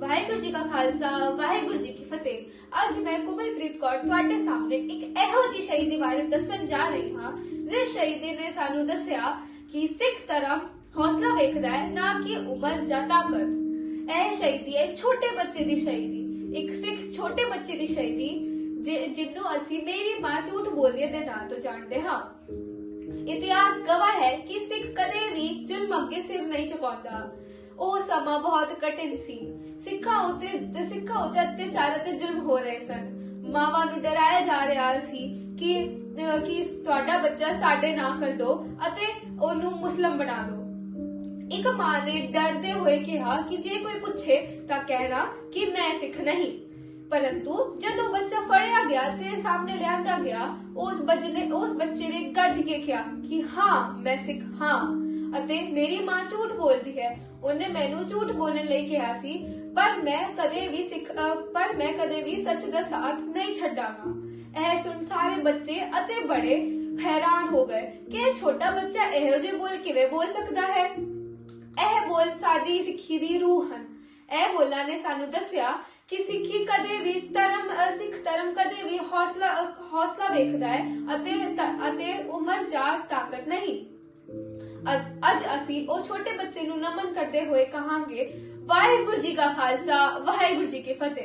ਵਾਹਿਗੁਰੂ ਜੀ ਕਾ ਖਾਲਸਾ, ਵਾਹਿਗੁਰੂ ਜੀ ਕੀ ਫਤਿਹ। ਅੱਜ ਮੈਂ ਕੁਮਲਪ੍ਰੀਤ ਕੌਰ ਤੁਹਾਡੇ ਸਾਹਮਣੇ ਇੱਕ ਇਹੋ ਜਿਹੀ ਸ਼ਹੀਦੀ ਬਾਰੇ ਦੱਸਣ ਜਾ ਰਹੀ ਹਾਂ, ਜਿਸ ਸ਼ਹੀਦੀ ਨੇ ਸਾਨੂੰ ਦੱਸਿਆ ਕਿ ਸਿੱਖ ਧਰਮ ਹੌਸਲਾ ਵੇਖਦਾ ਹੈ, ਨਾ ਕਿ ਉਮਰ ਜਾਂ ਤਾਕਤ। ਇਹ ਸ਼ਹੀਦੀ ਹੈ ਛੋਟੇ ਬੱਚੇ ਦੀ ਸ਼ਹੀਦੀ। ਇੱਕ ਸਿੱਖ ਛੋਟੇ ਬੱਚੇ ਦੀ ਸ਼ਹੀਦੀ, ਜਿ- ਜਿਹਨੂੰ ਅਸੀਂ ਮੇਰੀ ਮਾਂ ਝੂਠ ਬੋਲੀਏ ਦੇ ਨਾਂ ਤੋਂ ਜਾਣਦੇ ਹਾਂ। ਇਤਿਹਾਸ ਗਵਾਹ ਹੈ ਕਿ ਸਿੱਖ ਕਦੇ ਵੀ ਜ਼ੁਲਮ ਅੱਗੇ ਸਿਰ ਨਹੀਂ ਝੁਕਾਉਂਦਾ। ਉਹ ਸਮਾਂ ਬਹੁਤ ਕਠਿਨ ਸੀ। ਸਿੱਖਾਂ ਉਤੇ ਤੇ ਸਿੱਖਾਂ ਉਤੇ ਅਤਿਆਚਾਰ ਅਤੇ ਜ਼ੁਲਮ ਹੋ ਰਹੇ ਸਨ। ਮਾਵਾਂ ਨੂੰ ਡਰਾਇਆ ਜਾ ਰਿਹਾ ਸੀ ਕਿ ਅਹ, ਕਿ ਤੁਹਾਡਾ ਬੱਚਾ ਸਾਡੇ ਨਾਂ ਕਰ ਦੋ ਅਤੇ ਉਹਨੂੰ ਮੁਸਲਮ ਬਣਾ ਦਿਓ ਇੱਕ ਮਾਂ ਨੇ ਡਰਦੇ ਹੋਏ ਕਿਹਾ ਕਿ ਜੇ ਕੋਈ ਪੁੱਛੇ ਤਾਂ ਕਹਿਣਾ ਕਿ ਮੈਂ ਸਿੱਖ ਨਹੀਂ। ਪਰੰਤੂ ਜਦੋਂ ਬੱਚਾ ਫੜਿਆ ਗਿਆ ਤੇ ਸਾਹਮਣੇ ਲਿਆਂਦਾ ਗਿਆ ਉਸ ਬੱਚੇ ਨੇ ਉਸ ਬੱਚੇ ਨੇ ਗੱਜ ਕੇ ਕਿਹਾ ਕਿ ਹਾਂ ਮੈਂ ਸਿੱਖ ਹਾਂ। ਅਤੇ ਮੇਰੀ ਮਾਂ ਝੂਠ ਬੋਲਦੀ ਹੈ। ਉਹਨੇ ਮੈਨੂੰ ਝੂਠ ਬੋਲਣ ਲਈ ਕਿਹਾ ਸੀ, ਪਰ ਮੈਂ ਕਦੇ ਵੀ ਸਿੱਖ ਪਰ ਮੈਂ ਕਦੇ ਵੀ ਸੱਚ ਦਾ ਸਾਥ ਨਹੀਂ ਛੱਡਾਂਗਾ। ਇਹ ਸੁਣ ਸਾਰੇ ਬੱਚੇ ਅਤੇ ਬੜੇ ਹੈਰਾਨ ਹੋ ਗਏ ਕਿ ਇਹ ਛੋਟਾ ਬੱਚਾ ਇਹੋ ਜਿਹੇ ਬੋਲ ਕਿਵੇਂ ਬੋਲ ਸਕਦਾ ਹੈ? ਇਹ ਬੋਲ ਸਾਡੀ ਸਿੱਖੀ ਦੀ ਰੂਹ ਹਨ। ਇਹ ਬੋਲਾਂ ਨੇ ਸਾਨੂੰ ਦੱਸਿਆ ਕਿ ਸਿੱਖੀ ਕਦੇ ਵੀ ਧਰਮ ਸਿੱਖ ਧਰਮ ਕਦੇ ਵੀ ਹੌਸਲਾ ਹੌਸਲਾ ਵੇਖਦਾ ਹੈ ਅਤੇ ਅਤੇ ਉਮਰ ਜਾਂ ਤਾਕਤ ਨਹੀਂ। ਅੱਜ ਅੱਜ ਅਸੀਂ ਉਹ ਛੋਟੇ ਬੱਚੇ ਨੂੰ ਨਮਨ ਕਰਦੇ ਹੋਏ ਕਹਾਂਗੇ, ਵਾਹਿਗੁਰੂ ਜੀ ਕਾ ਖਾਲਸਾ, ਵਾਹਿਗੁਰੂ ਜੀ ਕੀ ਫਤਿਹ।